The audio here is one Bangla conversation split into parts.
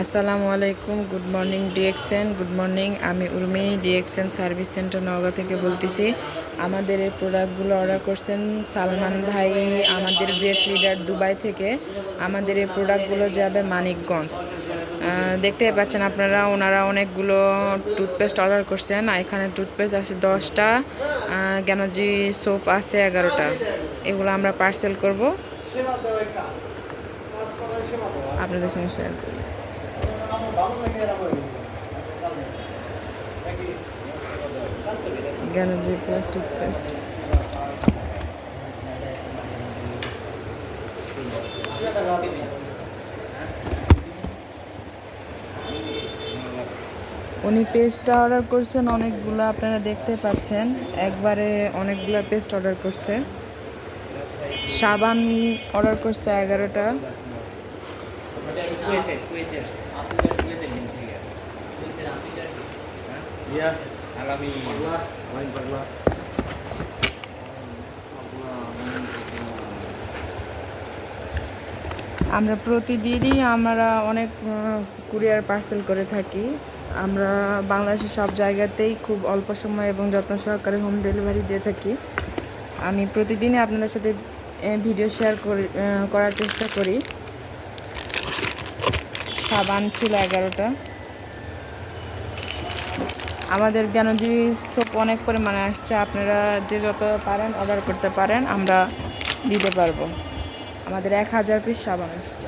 আসসালামু আলাইকুম good morning DXN good morning আমি Urmi DXN service centre Naogaon থেকে বলতেছি। আমাদের এই প্রোডাক্টগুলো অর্ডার করছেন সালমান ভাই আমাদের গ্রেট লিডার দুবাই থেকে। আমাদের এই প্রোডাক্টগুলো যাবে মানিকগঞ্জ। আহ, দেখতেই পাচ্ছেন আপনারা ওনারা অনেকগুলো টুথপেস্ট অর্ডার করছেন। এখানে টুথপেস্ট আছে দশটা জ্ঞানজি সোপ আছে এগারোটা। এগুলো আমরা পার্সেল করব। আপনাদের সঙ্গে শেয়ার করি আমার ভালো লাগে এরা বই একই জ্ঞানজি প্লাস টুথপেস্ট সেটা ভালো উনি পেস্টটা অর্ডার করছেন, অনেকগুলো আপনারা দেখতে পাচ্ছেন। একবারে অনেকগুলো পেস্ট অর্ডার করছে। সাবান অর্ডার করছে এগারোটা। পাগলা লাইন পাগলা। আমরা প্রতিদিনই আমরা অনেক কুরিয়ার পার্সেল করে থাকি। আমরা বাংলাদেশের সব জায়গাতেই খুব অল্প সময় এবং যত্ন সহকারে হোম ডেলিভারি দিয়ে থাকি। আমি প্রতিদিনই আপনাদের সাথে ভিডিও শেয়ার করি করার চেষ্টা করি। সাবান ছিল এগারোটা। আমাদের জ্ঞানজি সোপ অনেক পরিমাণে আসছে, আপনারা যে যত পারেন অর্ডার করতে পারেন, আমরা দিতে পারব। আমাদের এক হাজার পিস সাবান আসছে।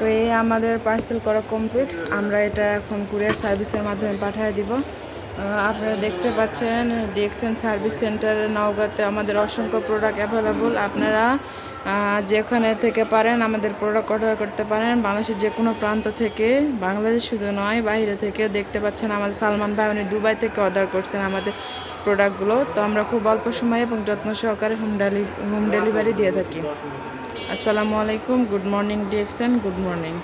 তো এই আমাদের পার্সেল করা কমপ্লিট আমরা এটা এখন কুরিয়ার সার্ভিসের মাধ্যমে পাঠিয়ে দিব। আপনারা দেখতে পাচ্ছেন ডিএক্সএন সার্ভিস সেন্টার নওগাঁতে আমাদের অসংখ্য প্রোডাক্ট অ্যাভেলেবল আপনারা যেখানে থেকে পারেন আমাদের প্রোডাক্ট অর্ডার করতে পারেন। বাংলাদেশের যে কোনো প্রান্ত থেকে, বাংলাদেশ শুধু নয়, বাইরে থেকে দেখতে পাচ্ছেন আমাদের সালমান ভাই, উনি দুবাই থেকে অর্ডার করছেন আমাদের প্রোডাক্টগুলো তো আমরা খুব অল্প সময়ে এবং যত্ন সহকারে হোম ডেলি হোম ডেলিভারি দিয়ে থাকি। আসসালামু আলাইকুম good morning DXN good morning